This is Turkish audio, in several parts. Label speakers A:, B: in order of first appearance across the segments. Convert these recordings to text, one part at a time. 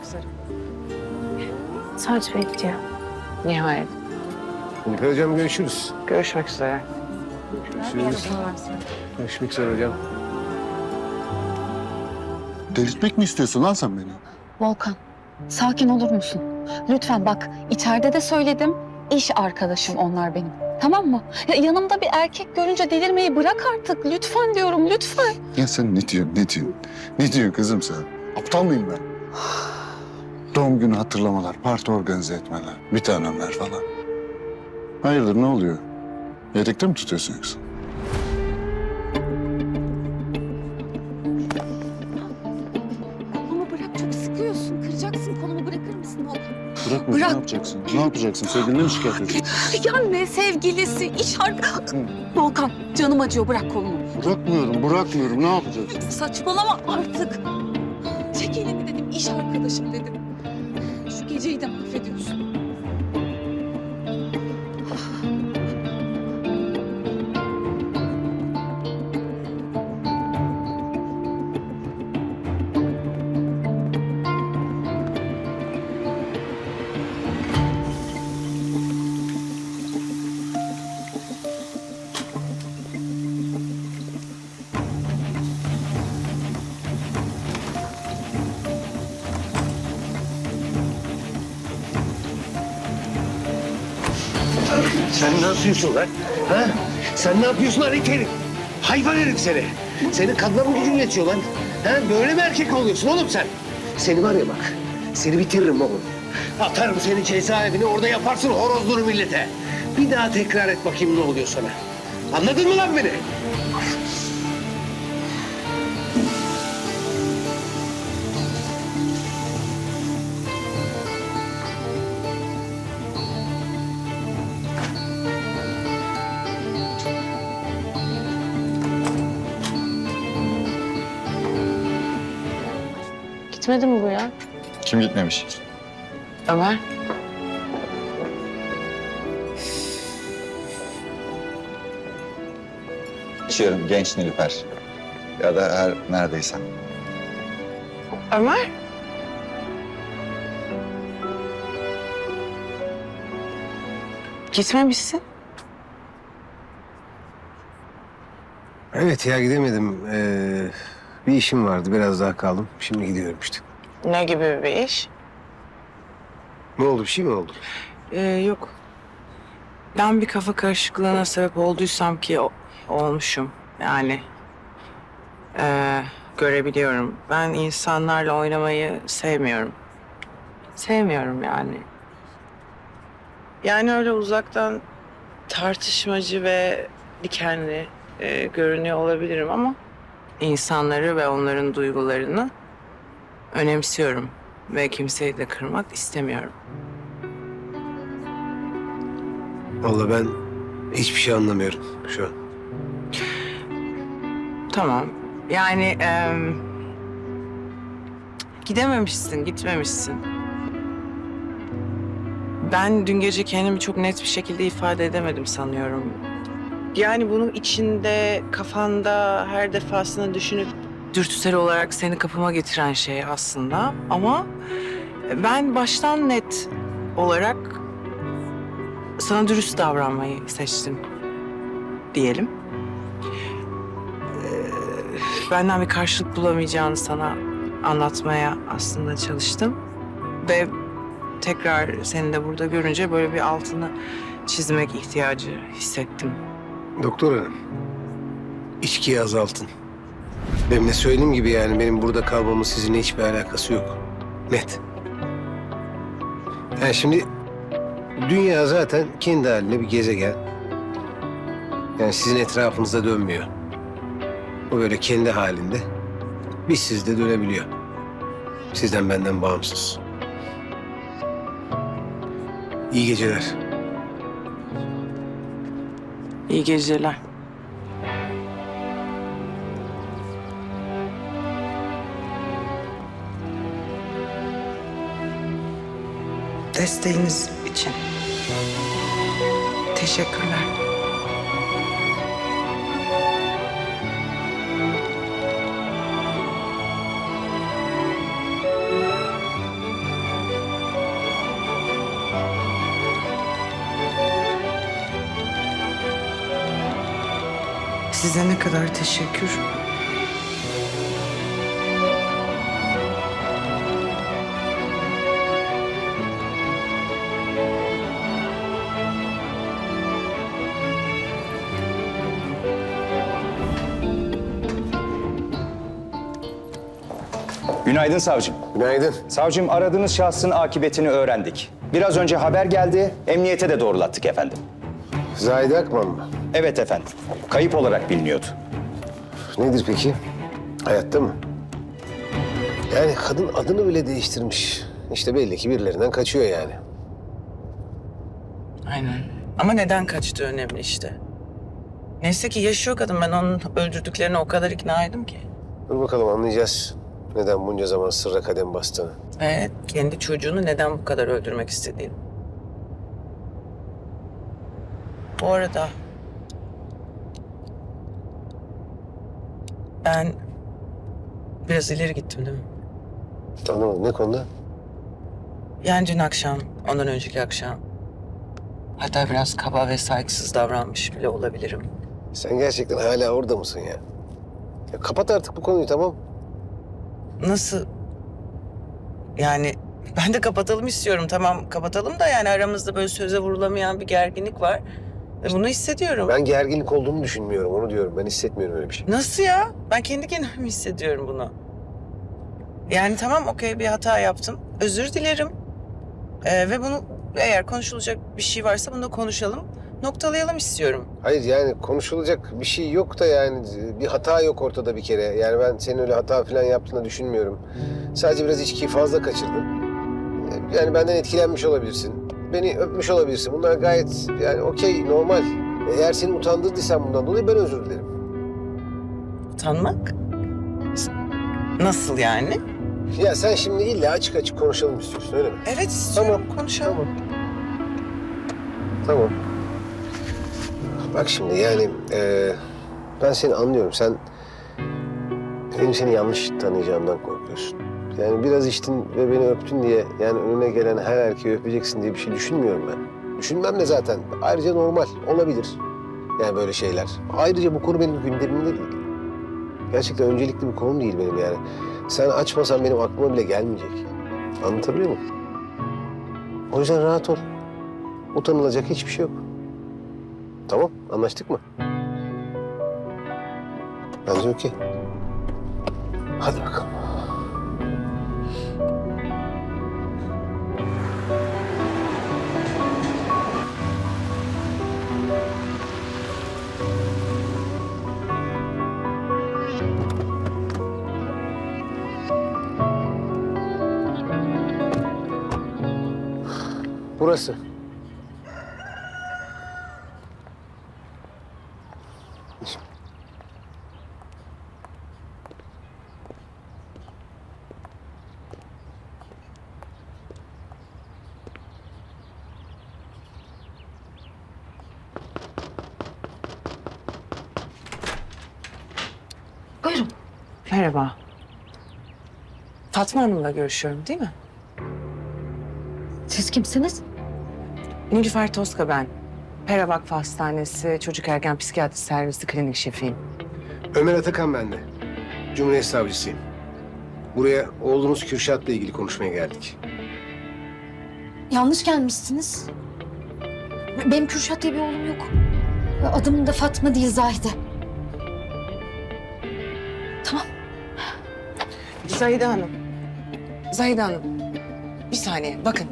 A: Görüşmek üzere.
B: Saç bekliyor.
A: Nihayet.
C: Nilüfer Hocam görüşürüz.
A: Görüşmek üzere.
C: Görüşürüz. Görüşmek üzere hocam.
D: Delirtmek mi istiyorsun lan sen beni?
E: Volkan, sakin olur musun? Lütfen bak, içeride de söyledim. İş arkadaşım onlar benim. Tamam mı? Ya yanımda bir erkek görünce delirmeyi bırak artık. Lütfen diyorum, lütfen.
D: Ya sen ne diyorsun, ne diyorsun? Ne diyorsun kızım sen? Aptal mıyım ben? Doğum günü hatırlamalar, parti organize etmeler, bir tanemler falan. Hayırdır ne oluyor? Yedekte mi tutuyorsun yoksa?
E: Kolumu bırak, çok sıkıyorsun. Kıracaksın. Kolumu bırakır mısın Volkan?
D: Bırakma
E: Bırak.
D: ne yapacaksın? Ne yapacaksın? Sevgiline mi şikayet edeceksin?
E: Ya ne sevgilisi, iş arkadaşı. Volkan, canım acıyor. Bırak kolumu.
D: Bırakmıyorum, bırakmıyorum. Ne yapacaksın?
E: Saçmalama artık. Çek elini dedim, iş arkadaşım dedim.
C: Sen ne yapıyorsun lan? Ha? Sen ne yapıyorsun lan herif? Hayvan herif seni. Senin kadına mı gücün yetiyor lan? Ha? Böyle mi erkek oluyorsun oğlum sen? Seni var ya bak, seni bitiririm oğlum. Atarım seni cezaevine, orada yaparsın horozluğunu millete. Bir daha tekrar et bakayım ne oluyor sana. Anladın mı lan beni?
B: Gitmedi mi bu ya?
D: Kim gitmemiş?
A: Ömer.
F: İçiyorum genç Nilüfer. Ya da her neredeyse.
A: Ömer. Gitmemişsin.
C: Evet ya gidemedim. Ee, bir işim vardı, biraz daha kaldım. Şimdi gidiyorum işte.
A: Ne gibi bir iş?
C: Ne oldu, bir şey mi oldu?
A: Ee, yok. Ben bir kafa karışıklığına sebep olduysam ki o- olmuşum. Yani ee, görebiliyorum. Ben insanlarla oynamayı sevmiyorum. Sevmiyorum yani. Yani öyle uzaktan tartışmacı ve dikenli ee, görünüyor olabilirim ama insanları ve onların duygularını önemsiyorum ve kimseyi de kırmak istemiyorum.
C: Vallahi ben hiçbir şey anlamıyorum şu an.
A: Tamam. Yani em, gidememişsin, gitmemişsin. Ben dün gece kendimi çok net bir şekilde ifade edemedim sanıyorum. Yani bunun içinde, kafanda her defasında düşünüp dürtüsel olarak seni kapıma getiren şey aslında. Ama ben baştan net olarak sana dürüst davranmayı seçtim diyelim. benden bir karşılık bulamayacağını sana anlatmaya aslında çalıştım. Ve tekrar seni de burada görünce böyle bir altını çizmek ihtiyacı hissettim.
C: Doktor hanım, içkiyi azaltın. Benim de söylediğim gibi yani benim burada kalmamın sizinle hiçbir alakası yok. Net. Yani şimdi dünya zaten kendi haline bir gezegen. Yani sizin etrafınızda dönmüyor. O böyle kendi halinde. Biz sizde dönebiliyor. Sizden benden bağımsız. İyi geceler.
A: İyi geceler. Desteğiniz için teşekkürler. Size ne kadar teşekkür.
B: Günaydın savcım.
C: Günaydın.
B: Savcım aradığınız şahsın akıbetini öğrendik. Biraz önce haber geldi, emniyete de doğrulattık efendim.
C: Zahide Akman mı?
B: Evet efendim, kayıp olarak biliniyordu.
C: Nedir peki? Hayatta mı? Yani kadın adını bile değiştirmiş. İşte belli ki birilerinden kaçıyor yani.
A: Aynen. Ama neden kaçtığı önemli işte. Neyse ki yaşıyor kadın. Ben onun öldürdüklerine o kadar ikna ettim ki.
C: Dur bakalım anlayacağız. Neden bunca zaman sırra kadem bastığını.
A: Evet, kendi çocuğunu neden bu kadar öldürmek istediğini. Bu arada... Ben biraz ileri gittim değil mi?
C: Anlamadım ne konuda?
A: Yani dün akşam, ondan önceki akşam. Hatta biraz kaba ve saygısız davranmış bile olabilirim.
C: Sen gerçekten hala orada mısın ya? ya kapat artık bu konuyu tamam.
A: Nasıl? Yani ben de kapatalım istiyorum. Tamam kapatalım da yani aramızda böyle söze vurulamayan bir gerginlik var. Bunu hissediyorum.
C: Ben gerginlik olduğunu düşünmüyorum onu diyorum. Ben hissetmiyorum öyle bir şey.
A: Nasıl ya? Ben kendi kendime hissediyorum bunu. Yani tamam okey bir hata yaptım. Özür dilerim. Ee, ve bunu eğer konuşulacak bir şey varsa bunu da konuşalım. Noktalayalım istiyorum.
C: Hayır yani konuşulacak bir şey yok da yani bir hata yok ortada bir kere. Yani ben senin öyle hata falan yaptığını düşünmüyorum. Sadece biraz içkiyi fazla kaçırdın. Yani benden etkilenmiş olabilirsin. Beni öpmüş olabilirsin. Bunlar gayet yani okey normal. Eğer seni utandırdıysam bundan dolayı ben özür dilerim.
A: Utanmak? Nasıl yani?
C: Ya sen şimdi illa açık açık konuşalım istiyorsun öyle mi?
A: Evet istiyorum.
C: Tamam,
A: Konuşalım.
C: Tamam. Bak şimdi yani eee, ben seni anlıyorum. Sen benim seni yanlış tanıyacağımdan korkuyorsun. Yani biraz içtin ve beni öptün diye yani önüne gelen her erkeği öpeceksin diye bir şey düşünmüyorum ben. Düşünmem de zaten. Ayrıca normal. Olabilir. Yani böyle şeyler. Ayrıca bu konu benim gündemimde değil. Gerçekten öncelikli bir konu değil benim yani. Sen açmasan benim aklıma bile gelmeyecek. Anlatabiliyor muyum? O yüzden rahat ol. Utanılacak hiçbir şey yok. Tamam, anlaştık mı? Bence okey. Hadi bakalım. Burası.
E: Buyurun.
A: Merhaba. Fatma Hanım'la görüşüyorum değil mi?
E: Siz kimsiniz?
A: Nilüfer Toska ben. Pera Vakfı Hastanesi Çocuk Ergen Psikiyatri Servisi klinik şefiyim.
C: Ömer Atakan ben de. Cumhuriyet Savcısıyım. Buraya oğlunuz Kürşat'la ilgili konuşmaya geldik.
G: Yanlış gelmişsiniz. Benim Kürşat diye bir oğlum yok. Adım da Fatma değil Zahide. Tamam.
A: Zahide Hanım. Zahide Hanım. Bir saniye bakın.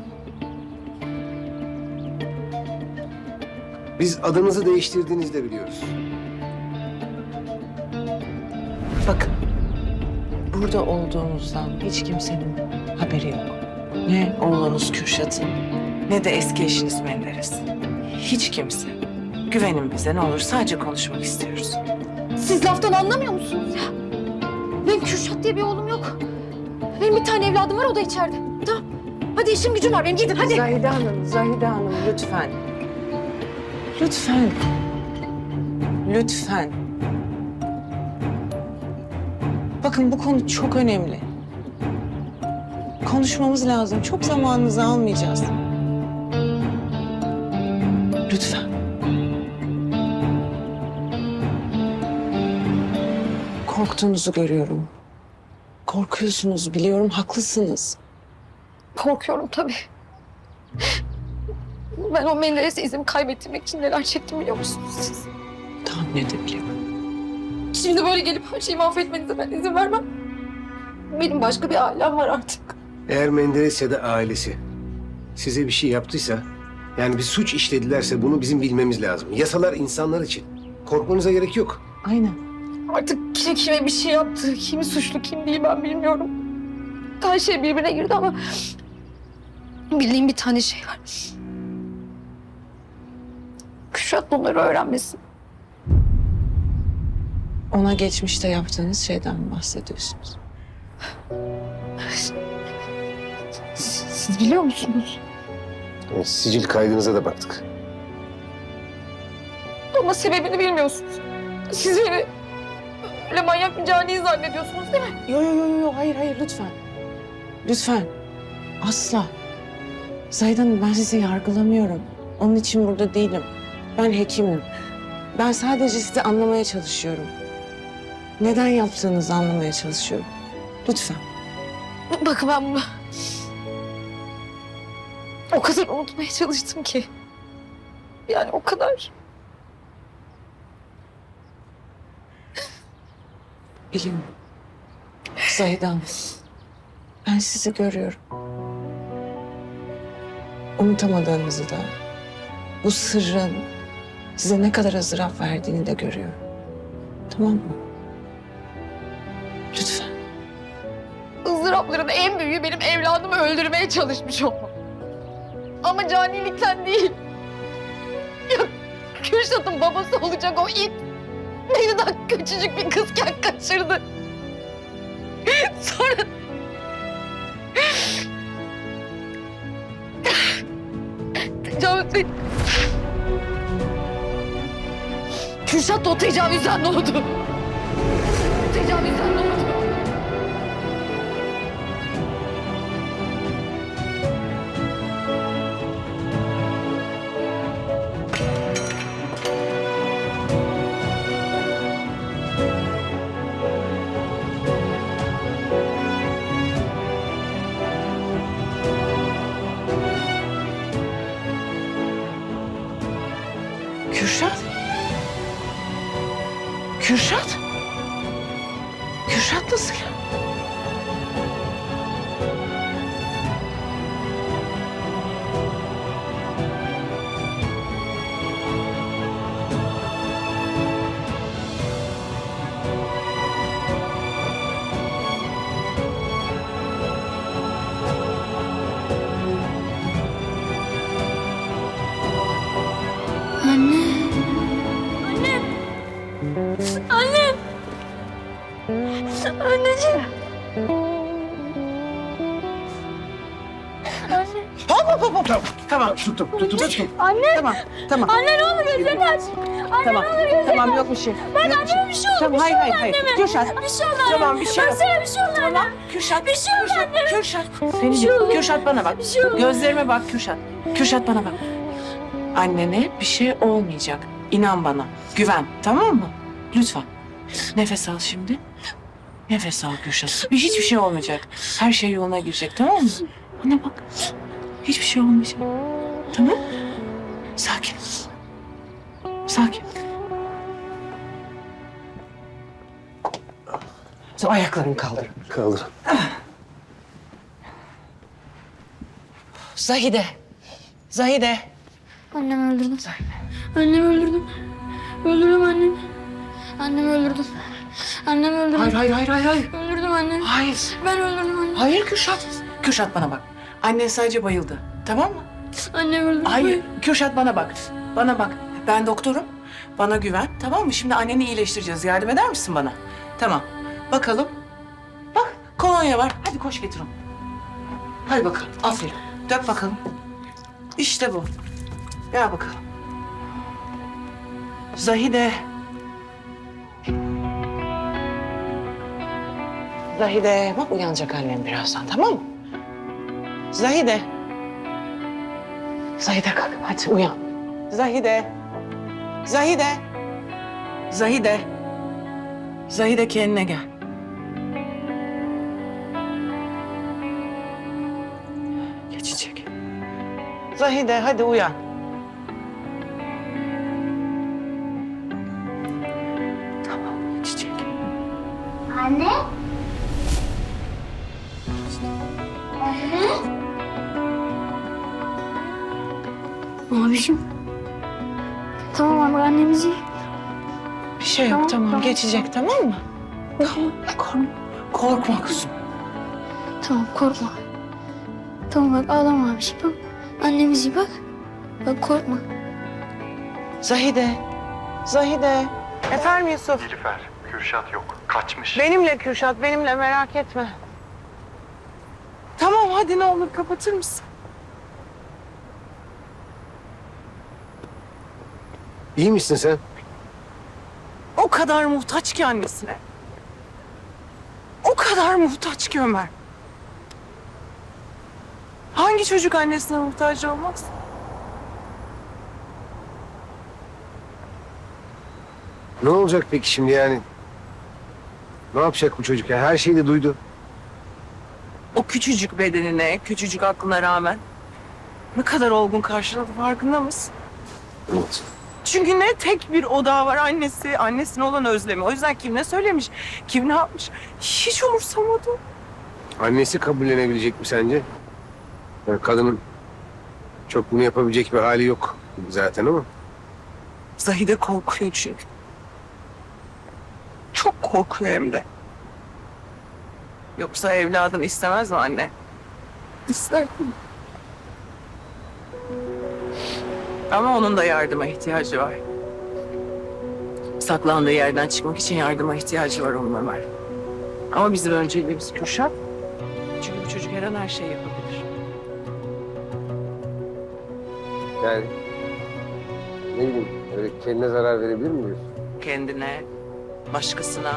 C: Biz adınızı değiştirdiğinizi de biliyoruz.
A: Bakın. Burada olduğumuzdan hiç kimsenin haberi yok. Ne oğlunuz Kürşat'ın ne de eski eşiniz Menderes. Hiç kimse. Güvenin bize ne olur sadece konuşmak istiyoruz.
G: Siz laftan anlamıyor musunuz ya? Benim Kürşat diye bir oğlum yok. Benim bir tane evladım var o da içeride. Tamam. Hadi işim gücüm var benim gidin hadi.
A: Zahide Hanım, Zahide Hanım lütfen. Lütfen. Lütfen. Bakın bu konu çok önemli. Konuşmamız lazım. Çok zamanınızı almayacağız. Lütfen. Korktuğunuzu görüyorum. Korkuyorsunuz biliyorum haklısınız.
G: Korkuyorum tabii. Ben o Menderes'e izimi kaybettirmek için neler çektim biliyor musunuz siz?
A: Tahmin edebiliyorum.
G: Şimdi böyle gelip her şeyi mahvetmenize ben izin vermem. Benim başka bir ailem var artık.
C: Eğer Menderes ya da ailesi size bir şey yaptıysa, yani bir suç işledilerse bunu bizim bilmemiz lazım. Yasalar insanlar için. Korkmanıza gerek yok.
A: Aynen.
G: Artık kim kime bir şey yaptı, kim suçlu kim değil ben bilmiyorum. Her şey birbirine girdi ama bildiğim bir tane şey var. Kürşat bunları öğrenmesin.
A: Ona geçmişte yaptığınız şeyden mi bahsediyorsunuz?
G: Siz, siz biliyor musunuz?
C: Yani sicil kaydınıza da baktık.
G: Ama sebebini bilmiyorsunuz. Siz beni öyle manyak bir cani zannediyorsunuz değil mi?
A: Yo yo yo yo hayır hayır lütfen. Lütfen. Asla. Hanım ben sizi yargılamıyorum. Onun için burada değilim. Ben hekimim. Ben sadece sizi anlamaya çalışıyorum. Neden yaptığınızı anlamaya çalışıyorum. Lütfen.
G: Bakın ben bunu... O kadar unutmaya çalıştım ki. Yani o kadar.
A: Biliyorum. Zahide Hanım. Ben sizi görüyorum. Unutamadığınızı da, bu sırrın size ne kadar ızdırap verdiğini de görüyorum. Tamam mı? Lütfen.
G: ızdırapların en büyüğü benim evladımı öldürmeye çalışmış olmam. Ama canilikten değil. Ya Kürşat'ın babası olacak o it. Beni daha küçücük bir kızken kaçırdı. Sonra... Tecavüz et. Kürşat da o tecavüzden doğdu. Tecavüzden doğdu.
A: Kürşat? Kürşat? Kürşat nasıl? Tamam.
C: Tuttum, tuttum, tuttum.
A: Tamam. Tamam.
G: Anne ne olur gözlerini aç. Anne
A: Tamam.
G: ne olur gözlerini
A: Tamam yok bir şey.
G: Ben
A: Yok
G: anneme bir şey oldu.
A: Tamam
G: bir
A: hayır
G: şey
A: hayır
G: oldu
A: hayır.
G: anneme.
A: Kürşat.
G: Bir şey oldu
A: Tamam
G: anneme.
A: bir şey
G: Ben
A: yok.
G: sana bir şey oldu
A: Tamam.
G: anne.
A: Kürşat.
G: Bir şey oldu
A: Kürşat.
G: anneme.
A: Kürşat.
G: Bir şey oldu.
A: Kürşat bana bak.
G: Bir şey oldu.
A: Gözlerime bak Kürşat. Kürşat bana bak. Annene bir şey olmayacak. İnan bana. Güven. Tamam mı? Lütfen. Nefes al şimdi. Nefes al Kürşat. Bir hiçbir şey olmayacak. Her şey yoluna girecek tamam mı? Bana bak. Hiçbir şey olmayacak. Tamam? Sakin. Sakin. Sen ayaklarını kaldır.
C: Kaldır.
A: Zahide. Zahide.
G: Annemi öldürdüm. Annemi öldürdüm. Öldürdüm annemi. Annemi öldürdüm. Annemi öldürdüm.
A: Hayır hayır hayır hayır. hayır.
G: Öldürdüm annemi.
A: Hayır.
G: Ben öldürdüm annemi.
A: Hayır Kürşat. Kürşat bana bak. Annen sadece bayıldı. Tamam mı?
G: Annemi öldürdüm.
A: Hayır. Kürşat bana bak. Bana bak. Ben doktorum. Bana güven. Tamam mı? Şimdi anneni iyileştireceğiz. Yardım eder misin bana? Tamam. Bakalım. Bak kolonya var. Hadi koş getir onu. Hadi bakalım. Aferin. Dök bakalım. İşte bu. Gel bakalım. Zahide. Zahide. Bak uyanacak annem birazdan tamam mı? Zahide. Zahide kalk hadi uyan. Zahide. Zahide. Zahide. Zahide kendine gel. Geçecek. Zahide hadi uyan.
G: Abiciğim. Tamam abi annemizi.
A: Bir şey yok tamam, geçecek tamam mı? Tamam korkma. Korkma kızım.
G: Tamam korkma. Tamam bak ağlama abiciğim bak. Annemizi bak. Bak korkma.
A: Zahide. Zahide. Efendim Yusuf.
H: Nilüfer, Kürşat yok. Kaçmış.
A: Benimle Kürşat, benimle merak etme. Tamam hadi ne olur kapatır mısın?
C: İyi misin sen?
A: O kadar muhtaç ki annesine. O kadar muhtaç ki Ömer. Hangi çocuk annesine muhtaç olmaz?
C: Ne olacak peki şimdi yani? Ne yapacak bu çocuk ya? Her şeyi de duydu.
A: O küçücük bedenine, küçücük aklına rağmen ne kadar olgun karşıladı farkında mısın?
C: Evet.
A: Çünkü ne tek bir odağı var annesi, annesine olan özlemi. O yüzden kim ne söylemiş, kim ne yapmış hiç umursamadı.
C: Annesi kabullenebilecek mi sence? Yani kadının çok bunu yapabilecek bir hali yok zaten ama.
A: Zahide korkuyor çünkü. Çok korkuyor hem de. Yoksa evladını istemez mi anne? İster. Ama onun da yardıma ihtiyacı var. Saklandığı yerden çıkmak için yardıma ihtiyacı var onun Ömer. Ama bizim önceliğimiz Kürşat. Çünkü bu çocuk her an her şeyi yapabilir.
C: Yani ne bileyim öyle kendine zarar verebilir mi diyorsun?
A: kendine, başkasına.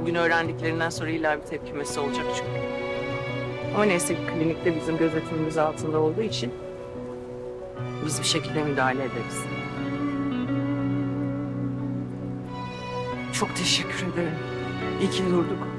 A: Bugün öğrendiklerinden sonra illa bir tepkimesi olacak çünkü. Ama neyse klinikte bizim gözetimimiz altında olduğu için biz bir şekilde müdahale ederiz. Çok teşekkür ederim. İyi ki durduk.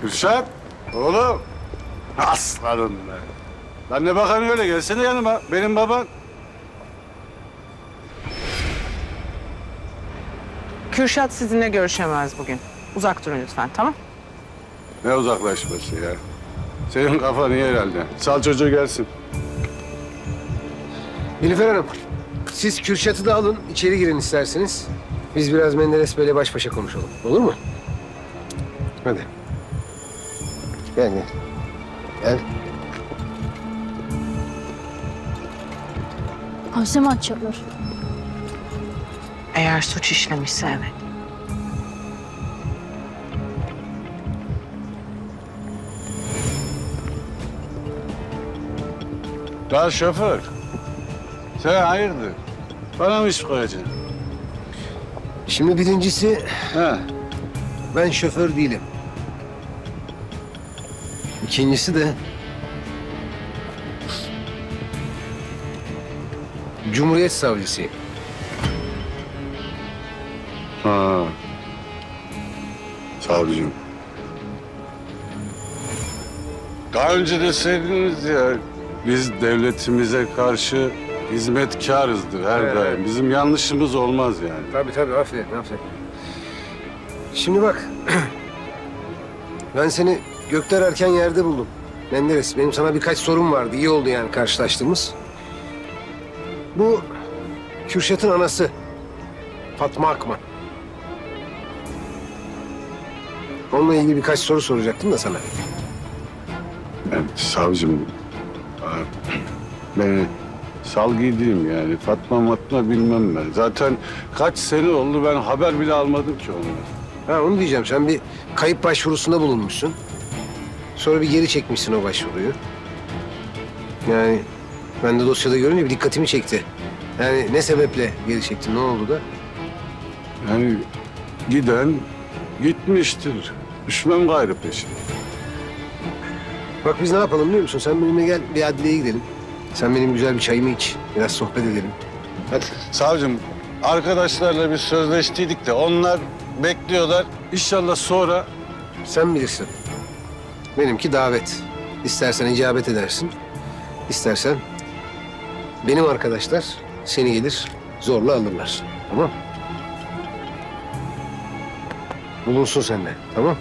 I: Kürşat, oğlum. Aslanım be. Lan ne bakan öyle gelsene yanıma. Benim baban.
A: Kürşat sizinle görüşemez bugün. Uzak durun lütfen, tamam?
I: Ne uzaklaşması ya. Senin kafan iyi herhalde. Sal çocuğu gelsin.
C: Nilüfer Hanım, siz Kürşat'ı da alın, içeri girin isterseniz. Biz biraz Menderes Bey'le baş başa konuşalım. Olur mu? Hadi. Gel gel. Gel.
G: Hapse mi atacaklar?
A: Eğer suç işlemişse evet.
I: Ya şoför. Sen hayırdır? Bana mı iş koyacaksın?
C: Şimdi birincisi
I: Ha.
C: ben şoför değilim. İkincisi de Cumhuriyet Savcısıyım.
I: Ha. Savcım. Daha önce deseydiniz ya biz devletimize karşı hizmetkarızdır her
C: Evet.
I: daim. Bizim yanlışımız olmaz yani.
C: Tabii tabii aferin aferin. Şimdi bak. ben seni gökler erken yerde buldum. Menderes benim sana birkaç sorum vardı. İyi oldu yani karşılaştığımız. Bu Kürşat'ın anası Fatma Akman. Onunla ilgili birkaç soru soracaktım da sana.
I: Ben savcım, ben salgıydayım yani. Fatma matma bilmem ben. Zaten kaç sene oldu ben haber bile almadım ki ondan.
C: Ha onu diyeceğim. Sen bir kayıp başvurusunda bulunmuşsun. Sonra bir geri çekmişsin o başvuruyu. Yani ben de dosyada görünce bir dikkatimi çekti. Yani ne sebeple geri çektin? Ne oldu da?
I: Yani giden gitmiştir. Düşmem gayrı peşine.
C: Bak biz ne yapalım biliyor musun? Sen benimle gel bir adliyeye gidelim. Sen benim güzel bir çayımı iç. Biraz sohbet edelim. Hadi.
I: Savcım, arkadaşlarla bir sözleştiydik de onlar bekliyorlar. İnşallah sonra
C: Sen bilirsin. Benimki davet. İstersen icabet edersin. İstersen benim arkadaşlar seni gelir zorla alırlar. Tamam? Bulunsun sende. Tamam?